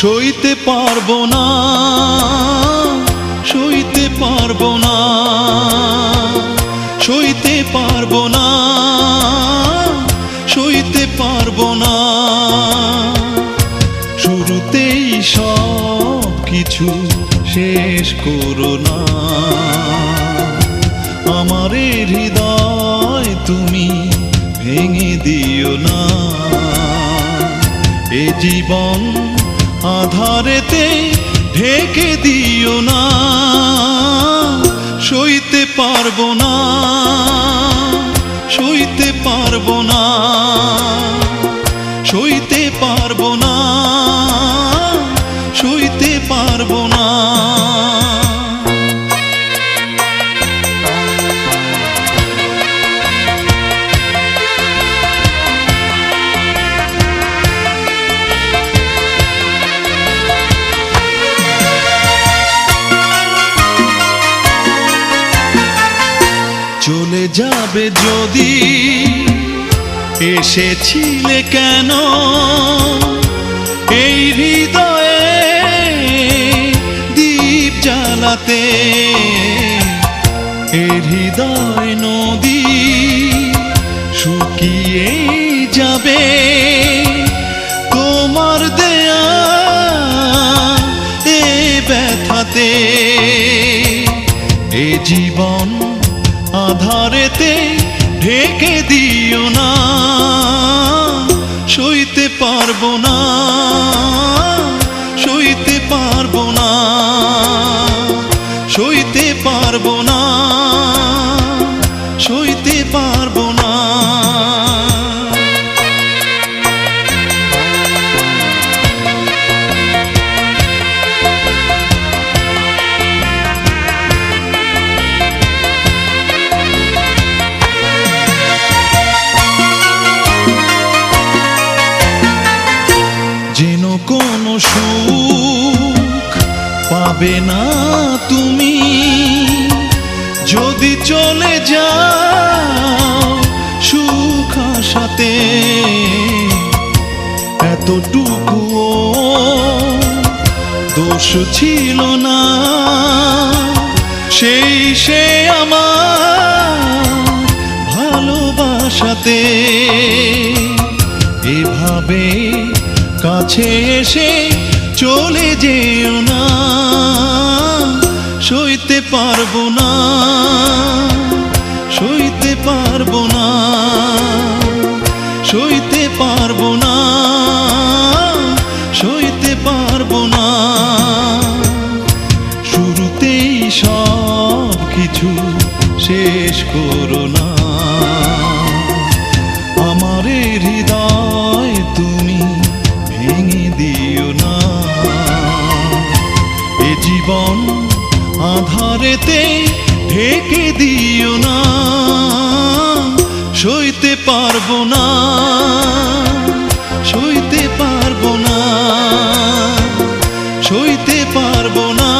সইতে পারব না, সইতে পারব না, সইতে পারব না, সইতে পারব না। শুরুতেই সব কিছু শেষ করো না। আমার হৃদয় তুমি ভেঙে দিও না। এ জীবন আধারেতে ঢেকে দিও না সইতে পারব না সইতে পারব না সইতে চলে যাবে যদি এসেছিলে কেন? এই হৃদয়ে দীপ জ্বালাতে, এই হৃদয় নদী শুকিয়ে যাবে। তোমার দেয়া এ ব্যথাতে, এ জীবন আধারেতে ঢেকে দিও না সইতে পারব না। সুখ পাবে না তুমি। যদি চলে যাও সুখ আসাতে এতটুকু দোষ ছিল না। সেই সে আমার ভালোবাসাতে, এভাবে কাছে এসে চলে যেও না সইতে পারব না সইতে পারব না সইতে জীবন আধারেতে ঢেকে দিও না সইতে পারব না সইতে পারব না সইতে পারব না।